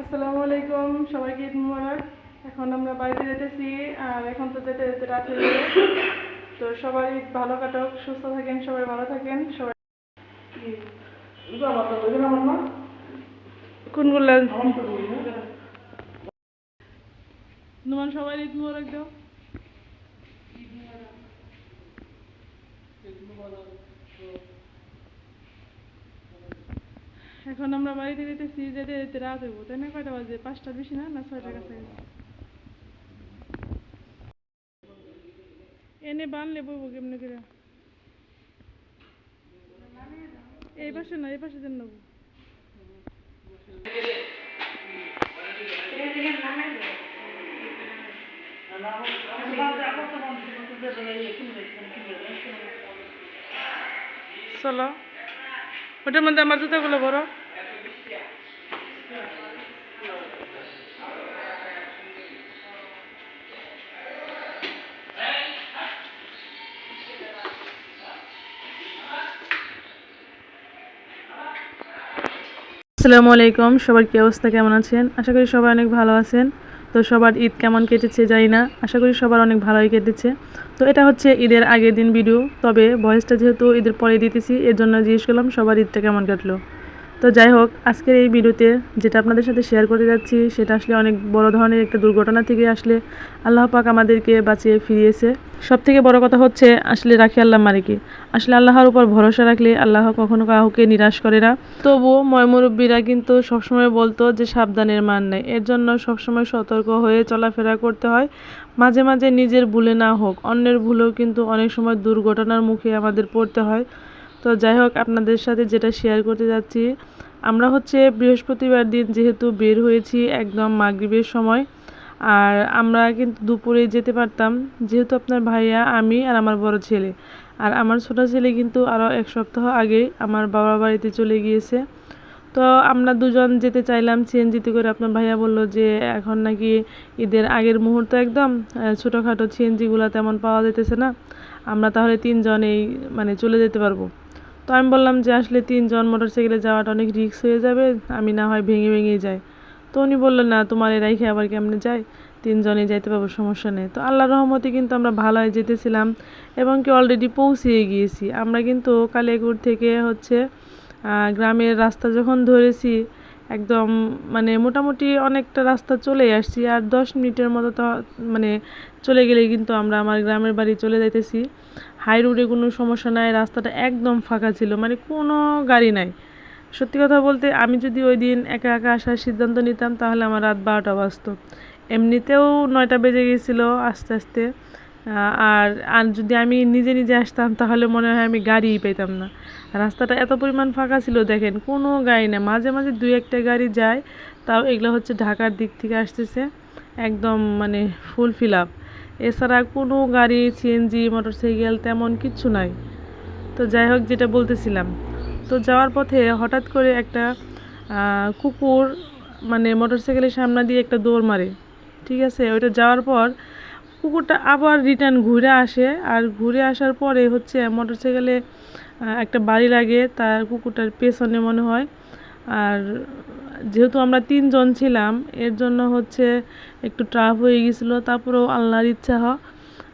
আসসালামু আলাইকুম, সবাইকে ঈদ মুবারক। এখন আমরা বাড়িতে যেতেছি আর এখন তো যেতে যেতে রাত হয়ে তো সবাই ভালো কাটুক, সুস্থ থাকেন, সবাই ভালো থাকেন, সবাই কোনগুলা নুমান, সবাই ঈদ মুবারক দাও। এখন আমরা বাড়িতে যেতেছি, যেতে যেতে রাত হইব, তাই না? কয়টা বাজে? পাঁচটার বেশি না? না ছয়টার কাছে এনে বানলে বইব কেমনে করে? এই পাশে না, এই পাশে নেব। চলো। ওটার মধ্যে আমার জুতাগুলো বড় আসসালামু আলাইকুম, সবার কি অবস্থা, কেমন আছেন? আশা করি সবাই অনেক ভালো আছেন। তো সবার ঈদ কেমন কেটেছে জানি না, আশা করি সবার অনেক ভালোই কেটেছে। তো এটা হচ্ছে ঈদের আগের দিন ভিডিও, তবে ভয়েসটা যেহেতু ঈদের পরে দিতেছি, এর জন্য জিজ্ঞেস করলাম সবার ঈদটা কেমন কাটলো। তো যাই হোক, আজকের এই ভিডিওতে যেটা আপনাদের সাথে শেয়ার করতে যাচ্ছি, সেটা আসলে অনেক বড় ধরনের একটা দুর্ঘটনা থেকে আসলে আল্লাহ পাক আমাদেরকে বাঁচিয়ে ফিরিয়েছে। সব থেকে বড় কথা হচ্ছে আসলে রাখি আল্লাহ মারিকে আসলে আল্লাহর উপর ভরসা রাখলে আল্লাহ কখনো কাউকে নিরাশ করে না। তবুও ময়মুরব্বীরা কিন্তু সবসময় বলতো যে সাবধানের মান নেই। এর জন্য সবসময় সতর্ক হয়ে চলাফেরা করতে হয়। মাঝে মাঝে নিজের ভুলে না হোক, অন্যের ভুলেও কিন্তু অনেক সময় দুর্ঘটনার মুখে আমাদের পড়তে হয়। তো যাই হোক, আপনাদের সাথে যেটা শেয়ার করতে যাচ্ছি, আমরা হচ্ছে বৃহস্পতিবার দিন যেহেতু বের হয়েছি একদম মাগরিবের সময়, আর আমরা কিন্তু দুপুরে যেতে পারতাম, যেহেতু আপনার ভাইয়া, আমি আর আমার বড় ছেলে। আর আমার ছোট ছেলে কিন্তু আরও এক সপ্তাহ আগে আমার বাবা বাড়িতে চলে গিয়েছে। তো আমরা দুজন যেতে চাইলাম, সিএনজিতে করে আপনার ভাইয়া বলল যে এখন নাকি ঈদের আগের মুহূর্ত একদম ছোটোখাটো সিএনজিগুলো তেমন পাওয়া যেতেছে না, আমরা তাহলে তিনজন এই মানে চলে যেতে পারব। তো আমি বললাম যে আসলে তিনজন মোটরসাইকেলে যাওয়াটা অনেক রিক্স হয়ে যাবে, আমি না হয় ভেঙে ভেঙে যাই। তো উনি বলল না, তোমার এরাই খেয়ে আবার কেমনে যায় তিনজনে যাইতে পারব, সমস্যা নেই। তো আল্লাহ রহমতে কিন্তু আমরা ভালোই যেতেছিলাম এবং কি অলরেডি পৌঁছিয়ে গিয়েছি। আমরা কিন্তু কালিয়াকুর থেকে হচ্ছে গ্রামের রাস্তা যখন ধরেছি একদম মানে মোটামুটি অনেকটা রাস্তা চলে আসছি। আর দশ মিনিটের মতো তো মানে চলে গেলে কিন্তু আমরা আমার গ্রামের বাড়ি চলে যাইতেছি। হাই রোডে কোনো সমস্যা নাই, রাস্তাটা একদম ফাঁকা ছিল মানে কোনো গাড়ি নাই। সত্যি কথা বলতে আমি যদি ওই দিন একা একা আসার সিদ্ধান্ত নিতাম, তাহলে আমার রাত বারোটা বাজতো। এমনিতেও নয়টা বেজে গেছিল আস্তে আস্তে। আর আর যদি আমি নিজে নিজে আসতাম, তাহলে মনে হয় আমি গাড়িই পেতাম না। রাস্তাটা এত পরিমাণ ফাঁকা ছিল, দেখেন, কোনো গাড়ি না। মাঝে মাঝে দুই একটা গাড়ি যায়, তাও এগুলো হচ্ছে ঢাকার দিক থেকে আসতেছে, একদম মানে ফুল ফিল আপ এছাড়া কোনো গাড়ি সিএনজি মোটরসাইকেল তেমন কিচ্ছু নাই। তো যাই হোক, যেটা বলতেছিলাম। তো যাওয়ার পথে হঠাৎ করে একটা কুকুর মানে মোটরসাইকেলের সামনে দিয়ে একটা দৌড় মারে। ঠিক আছে? ওইটা যাওয়ার পর কুকুরটা আবার রিটার্ন ঘুরে আসে। আর ঘুরে আসার পরে হচ্ছে মোটরসাইকেলে আহ, একটা বাড়ি লাগে তার কুকুরটার পেছনে মনে হয়। আর যেহেতু আমরা তিনজন ছিলাম এর জন্য হচ্ছে একটু ট্রাফ হয়ে গেছিল। তারপরেও আল্লাহর ইচ্ছা হয়।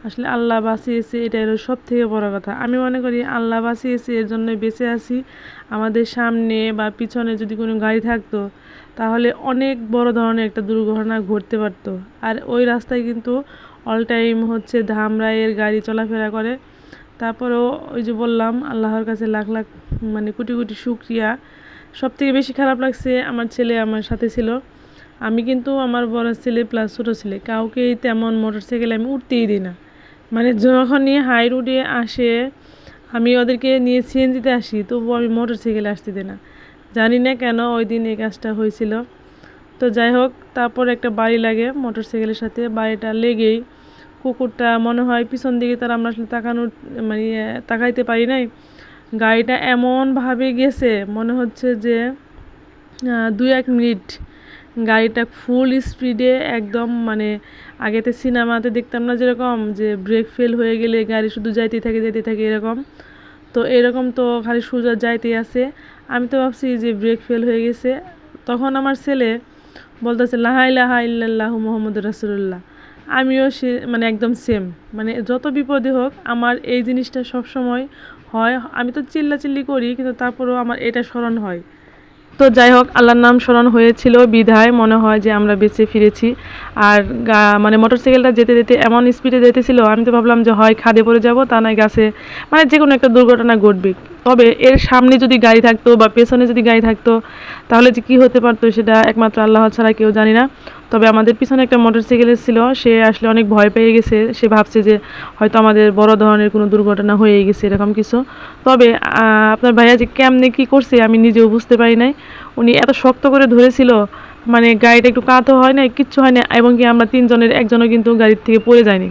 আসলে আল্লাহ বাঁচিয়েছে এটা হলো সব থেকে বড় কথা। আমি মনে করি আল্লাহ বাঁচিয়েছে এর জন্য বেঁচে আছি। আমাদের সামনে বা পিছনে যদি কোনো গাড়ি থাকতো তাহলে অনেক বড় ধরনের একটা দুর্ঘটনা ঘটতে পারতো। আর ওই রাস্তায় কিন্তু অল টাইম হচ্ছে ধামরাইয়ের গাড়ি চলাফেরা করে। তারপরেও ওই যে বললাম, আল্লাহর কাছে লাখ লাখ মানে কোটি কোটি শুক্রিয়া। সব থেকে বেশি খারাপ লাগছে আমার ছেলে আমার সাথে ছিল। আমি কিন্তু আমার বড় ছেলে প্লাস ছোটো ছেলে, কাউকেই তেমন মোটরসাইকেলে আমি উঠতেই দিই না। মানে যখনই হাই রোডে আসে, আমি ওদেরকে নিয়ে সিএনজিতে আসি, তবুও আমি মোটর সাইকেলে আসতে দিই না। জানি না কেন ওই দিন এই কাজটা হয়েছিল। তো যাই হোক, তারপর একটা বাড়ি লাগে মোটর সাইকেলের সাথে, বাড়িটা লেগেই কুকুরটা মনে হয় পিছন দিকে তার আমরা আসলে তাকানোর মানে তাকাইতে পারি নাই। গাড়িটা এমনভাবে গেছে, মনে হচ্ছে যে দুই এক মিনিট। গাড়িটা ফুল স্পিডে একদম মানে আগেতে সিনেমাতে দেখতাম না যেরকম, যে ব্রেক ফেল হয়ে গেলে গাড়ি শুধু যাইতেই থাকে যাইতে থাকে এরকম। তো এরকম তো খালি সোজা যাইতে আছে। আমি তো ভাবছি যে ব্রেক ফেল হয়ে গেছে। তখন আমার ছেলে বলতেছে, লাহাই লাহাই ইল্লাল্লাহ মোহাম্মদ রাসুল্লাহ আমিও সে মানে একদম সেম মানে যত বিপদে হোক, আমার এই জিনিসটা সব সময় হয়। আমি তো চিল্লাচিল্লি করি, কিন্তু তারপরেও আমার এটা স্মরণ হয়। তো যাই হোক, আল্লাহর নাম স্মরণ হয়েছিল বিধায়, মনে হয় যে আমরা বেঁচে ফিরেছি। আর মানে মোটরসাইকেলটা যেতে যেতে এমন স্পিডে যেতেছিল, আমি তো ভাবলাম যে হয় খাদে পড়ে যাব, তা নয় গাছে মানে যে কোনো একটা দুর্ঘটনা ঘটবে। তবে এর সামনে যদি গাড়ি থাকতো বা পেছনে যদি গাড়ি থাকতো, তাহলে যে কী হতে পারতো সেটা একমাত্র আল্লাহ ছাড়া কেউ জানি না। তবে আমাদের পিছনে একটা মোটরসাইকেল ছিল সে আসলে অনেক ভয় পেয়ে গেছে। সে ভাবছে যে হয়তো আমাদের বড় ধরনের কোনো দুর্ঘটনা হয়ে গেছে এরকম কিছু। তবে আপনার ভাইয়া যে কেমনে কী করছে আমি নিজেও বুঝতে পারি নাই। উনি এত শক্ত করে ধরেছিল মানে গাড়িটা একটু কাঁতো হয় না কিচ্ছু হয় না এবং কি আমরা তিনজনের, একজনও কিন্তু গাড়ির থেকে পড়ে যায়নি।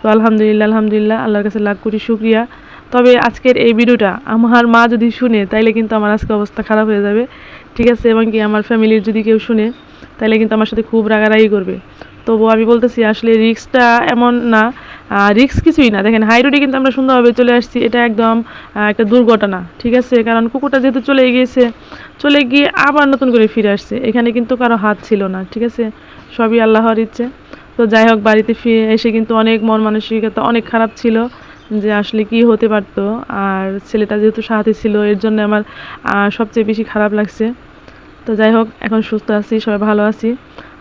তো আলহামদুলিল্লাহ আলহামদুলিল্লাহ, আল্লাহর কাছে লাখ কোটি শুক্রিয়া। তবে আজকের এই ভিডিওটা আমার মা যদি শুনে, তাইলে কিন্তু আমার আজকে অবস্থা খারাপ হয়ে যাবে। ঠিক আছে? এবং কি আমার ফ্যামিলির যদি কেউ শুনে তাহলে কিন্তু আমার সাথে খুব রাগারাগি করবে। তবু আমি বলতেছি, আসলে রিক্সটা এমন না। রিক্স কিছুই না। দেখেন, হাই রোডে কিন্তু আমরা সুন্দরভাবে চলে আসছি। এটা একদম একটা দুর্ঘটনা। ঠিক আছে? কারণ কুকুরটা যেহেতু চলে গিয়েছে, চলে গিয়ে আবার নতুন করে ফিরে আসছে। এখানে কিন্তু কারও হাত ছিল না। ঠিক আছে? সবই আল্লাহর ইচ্ছে। তো যাই হোক, বাড়িতে ফিরে এসে কিন্তু অনেক মন মানসিকতা অনেক খারাপ ছিল। যে আসলে কি হতে পারতো। আর ছেলেটা যেহেতু সাথে ছিল, এর জন্য আমার সবচেয়ে বেশি খারাপ লাগছে। তো যাই হোক, এখন সুস্থ আছি, সবাই ভালো আছি।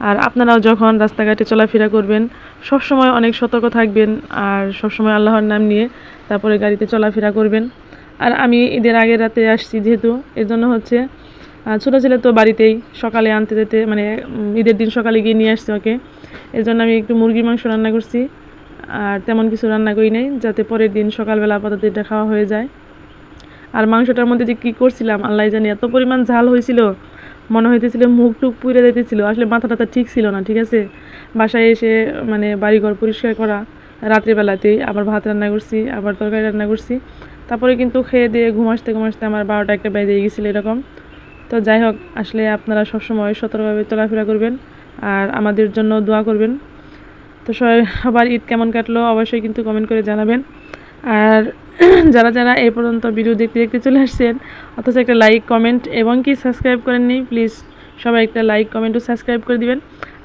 আর আপনারাও যখন রাস্তাঘাটে চলাফেরা করবেন সব সময় অনেক সতর্ক থাকবেন আর সব সময় আল্লাহর নাম নিয়ে তারপরে গাড়িতে চলাফেরা করবেন। আর আমি ঈদের আগের রাতে আসছি যেহেতু, এর জন্য হচ্ছে ছোটো ছেলে তো বাড়িতেই সকালে আনতে যেতে মানে ঈদের দিন সকালে গিয়ে নিয়ে আসছে ওকে। এর জন্য আমি একটু মুরগির মাংস রান্না করছি। আর তেমন কিছু রান্না করি নাই, যাতে পরের দিন সকালবেলা আপাতত এটা খাওয়া হয়ে যায়। আর মাংসটার মধ্যে যে কী করছিলাম, আল্লাহ জানি, এত পরিমাণ ঝাল হয়েছিল, মনে হইতেছিল মুখ টুক পুড়ে যেতেছিল আসলে মাথা টাথা ঠিক ছিল না, ঠিক আছে? বাসায় এসে মানে বাড়িঘর পরিষ্কার করা, রাত্রিবেলাতেই আবার ভাত রান্না করছি, আবার তরকারি রান্না করছি। তারপরে কিন্তু খেয়ে দিয়ে ঘুমাসতে ঘুমাসতে আমার বারোটা একটা বেজে গেছিল এরকম। তো যাই হোক, আসলে আপনারা সবসময় সতর্কভাবে চলাফেরা করবেন, আর আমাদের জন্য দোয়া করবেন। তো সবাই আবার ঈদ কেমন কাটলো অবশ্যই কিন্তু কমেন্ট করে জানাবেন। আর যারা যারা এই পর্যন্ত ভিডিও দেখতে দেখতে চলে আসছেন, অথচ একটা লাইক কমেন্ট এবং কি সাবস্ক্রাইব করেননি প্লিজ সবাই একটা লাইক কমেন্ট ও সাবস্ক্রাইব করে দিবেন।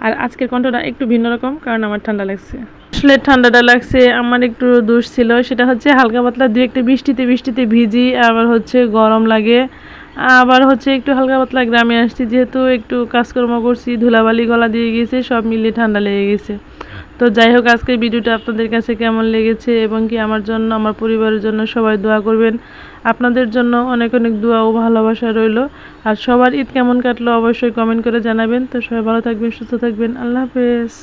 আর আজকের কণ্ঠটা একটু ভিন্ন রকম, কারণ আমার ঠান্ডা লাগছে। আসলে ঠান্ডাটা লাগছে, আমার একটু দোষ ছিল, সেটা হচ্ছে হালকা পাতলা দু একটা বৃষ্টিতে বৃষ্টিতে ভিজি, আবার হচ্ছে গরম লাগে। আবার হচ্ছে একটু হালকা পাতলা গ্রামে আসছি, যেহেতু একটু কাজকর্ম করছি, ধুলাবালি গলা দিয়ে গেছে, সব মিলিয়ে ঠান্ডা লেগে গেছে। তো যাই হোক, আজকের ভিডিওটা আপনাদের কাছে কেমন লেগেছে এবং কি আমার জন্য, আমার পরিবারের জন্য সবাই দোয়া করবেন। আপনাদের জন্য অনেক অনেক দোয়া ও ভালোবাসা রইল। আর সবার ঈদ কেমন কাটলো অবশ্যই কমেন্ট করে জানাবেন। তো সবাই ভালো থাকবেন, সুস্থ থাকবেন। আল্লাহ হাফেজ।